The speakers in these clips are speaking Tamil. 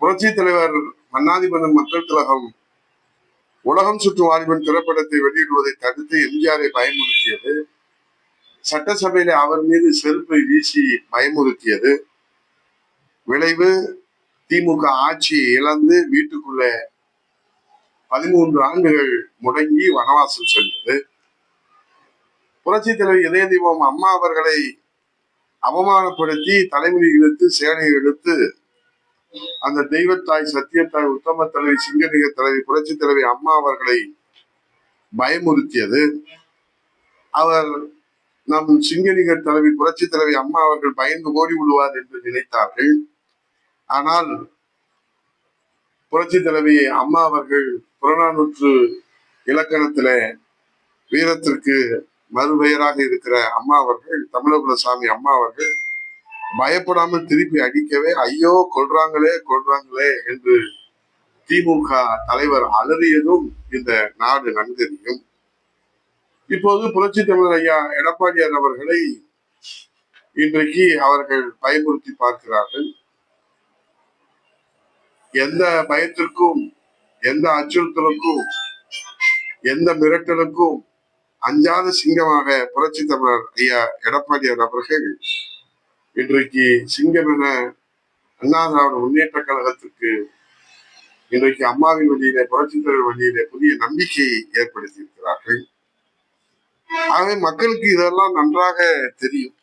புரட்சி தலைவர் மன்னாதிபந்தன் மக்கள் திலகம் உலகம் சுற்று வாலிபன் திரைப்படத்தை வெளியிடுவதை தடுத்து எம்ஜிஆரை பயமுறுத்தியது. சட்டசபையில அவர் மீது செருப்பை வீசி பயமுறுத்தியது. விளைவு திமுக ஆட்சியை இழந்து வீட்டுக்குள்ள பதிமூன்று ஆண்டுகள் முடங்கி வனவாசம் சென்றது. புரட்சி தலைவர் இதய தீபம் அம்மா அவர்களை அவமானப்படுத்தி தலைமுடி இழுத்து சேனையை இழுத்து அந்த தெய்வத்தாய் சத்தியத்தாய் உத்தம தலைவி சிங்கநிக தலைவி புரட்சி தலைவி அம்மா அவர்களை பயமுறுத்தியது. அவர் நம் சிங்கநிகர் தலைவி புரட்சி தலைவி அம்மா அவர்கள் பயந்து ஓடி விடுவார் என்று நினைத்தார்கள். ஆனால் புரட்சி தலைவி அம்மா அவர்கள் புறநானூற்று இலக்கணத்துல வீரத்திற்கு மறுபெயராக இருக்கிற அம்மா அவர்கள் தமிழகுலசாமி அம்மா அவர்கள் பயப்படாமல் திருப்பி அடிக்கவே ஐயோ கொள்றாங்களே கொள்றாங்களே என்று திமுக தலைவர் அலறியதும் இந்த நாடு நன்கறியும். இப்போது புரட்சி தமிழர் ஐயா எடப்பாடியார் அவர்களை இன்றைக்கு அவர்கள் பயமுறுத்தி பார்க்கிறார்கள். எந்த பயத்திற்கும் எந்த அச்சுறுத்தலுக்கும் எந்த மிரட்டலுக்கும் அஞ்சாத சிங்கமாக புரட்சி தமிழர் ஐயா எடப்பாடியார் அவர்கள் இன்றைக்கு சிங்கம் அண்ணா திராவிட முன்னேற்ற கழகத்துக்கு இன்றைக்கு அம்மாவின் வழியிலே புரட்சித்தலைவர் வழியிலே புதிய நம்பிக்கையை ஏற்படுத்தி இருக்கிறார்கள் ஆகவே மக்களுக்கு இதெல்லாம் நன்றாக தெரியும்.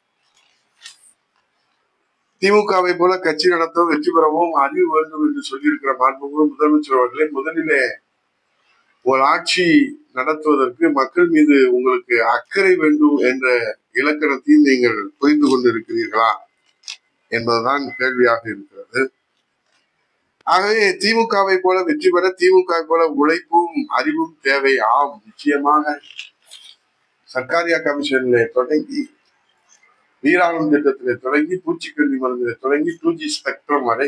திமுகவை போல கட்சி நடத்தவும் வெற்றி பெறவும் அறிவு வேண்டும் என்று சொல்லியிருக்கிற மாண்புமிகு முதலமைச்சர் அவர்களே முதலிலே ஒரு ஆட்சி நடத்துவதற்கு மக்கள் மீது உங்களுக்கு அக்கறை வேண்டும் என்ற இலக்கணத்தையும் நீங்கள் புரிந்து கொண்டிருக்கிறீர்களா? என்பதுதான் கேள்வியாக இருக்கிறது. ஆகவே திமுகவை போல வெற்றி பெற திமுக போல உழைப்பும் அறிவும் தேவை ஆம். நிச்சயமாக சர்க்காரியா கமிஷன்ல தொடங்கி நீராளும் திட்டத்திலே தொடங்கி பூச்சிக்கல்வி மருந்திலே தொடங்கி டூ ஜி ஸ்பெக்ட்ரம் வரை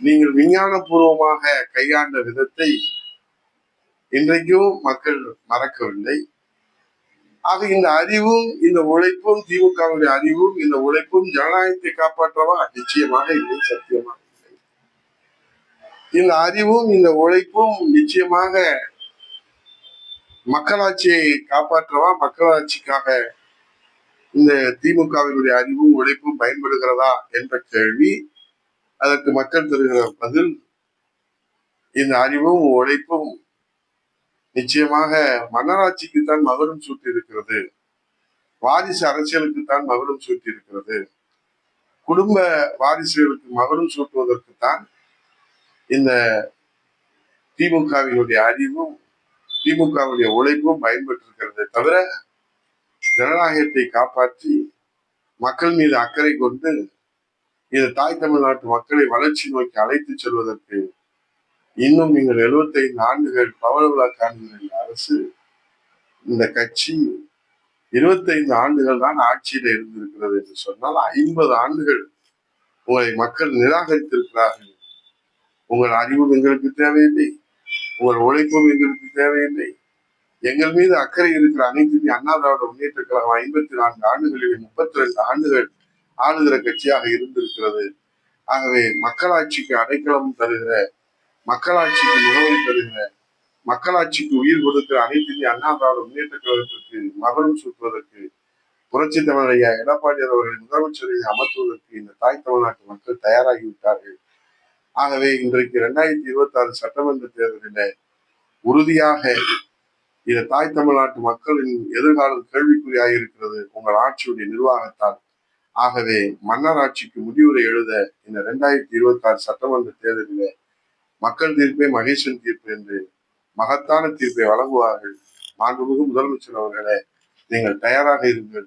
நீங்கள் விஞ்ஞானபூர்வமாக கையாண்ட விதத்தை இன்றைக்கும் மக்கள் மறக்கவில்லை. ஆக இந்த அறிவும் இந்த உழைப்பும் திமுகவுடைய அறிவும் இந்த உழைப்பும் ஜனநாயகத்தை காப்பாற்றவா? நிச்சயமாக இல்லை சத்தியமாக இல்லை. இந்த அறிவும் இந்த உழைப்பும் நிச்சயமாக மக்களாட்சியை காப்பாற்றவா? மக்களாட்சிக்காக இந்த திமுகவினுடைய அறிவும் உழைப்பும் பயன்படுகிறதா என்ற கேள்வி அதற்கு மக்கள் தருகிற பதில் இந்த அறிவும் உழைப்பும் நிச்சயமாக மன்னராட்சிக்கு தான் மகுடம் சூட்டி இருக்கிறது வாரிசு அரசியலுக்கு தான் மகுடம் சூட்டி இருக்கிறது குடும்ப வாரிசுகளுக்கு மகுடம் சூட்டுவதற்கு தான் இந்த திமுகவினுடைய அறிவும் திமுகவுடைய உழைப்பும் பயன்பட்டிருக்கிறது தவிர ஜனநாயகத்தை காப்பாற்றி மக்கள் மீது அக்கறை கொண்டு இந்த தாய் தமிழ்நாட்டு மக்களை வளர்ச்சி நோக்கி அழைத்து செல்வதற்கு இன்னும் நீங்கள் 75 ஆண்டுகள் பவள விழா காண்கிற அரசு. இந்த கட்சி 25 ஆண்டுகள் தான் ஆட்சியில இருந்திருக்கிறது என்று சொன்னால் ஐம்பது ஆண்டுகள் உங்களை மக்கள் நிராகரித்திருக்கிறார்கள். உங்கள் அறிவும் எங்களுக்கு தேவையில்லை. உங்கள் உழைப்பும் எங்களுக்கு தேவையில்லை. எங்கள் மீது அக்கறை இருக்கிற அனைத்து இந்திய அண்ணா திராவிட முன்னேற்ற கழகம் ஐம்பத்தி நான்கு ஆண்டுகளில் முப்பத்தி ரெண்டு ஆண்டுகள் ஆளுகிற கட்சியாக இருந்திருக்கிறது. ஆகவே மக்களாட்சிக்கு அடைக்கலம் தருகிற மக்களாட்சிக்கு முகவரி தருகிற மக்களாட்சிக்கு உயிர் கொடுக்கிற அனைத்து இந்திய அண்ணா திராவிட முன்னேற்ற கழகத்திற்கு மகரம் சூட்டுவதற்கு புரட்சி தமிழைய எடப்பாடி அவர்களை முதலமைச்சரை அமர்த்துவதற்கு இந்த தாய் தமிழ்நாட்டு மக்கள் தயாராகிவிட்டார்கள். ஆகவே இன்றைக்கு இரண்டாயிரத்தி இருபத்தி ஆறு சட்டமன்ற தேர்தலில் உறுதியாக இந்த தாய் தமிழ்நாட்டு மக்களின் எதிர்காலம் கேள்விக்குறியாக இருக்கிறது. உங்கள் ஆட்சியுடைய நிர்வாகத்தால். ஆகவே மன்னர் ஆட்சிக்கு முடிவுரை எழுத இந்த இரண்டாயிரத்தி இருபத்தி ஆறு சட்டமன்ற தேர்தலில் மக்கள் தீர்ப்பே மகேசன் தீர்ப்பு என்று மகத்தான தீர்ப்பை வழங்குவார்கள். மாண்புமிகு முதலமைச்சர் அவர்களே நீங்கள் தயாராக இருங்கள்.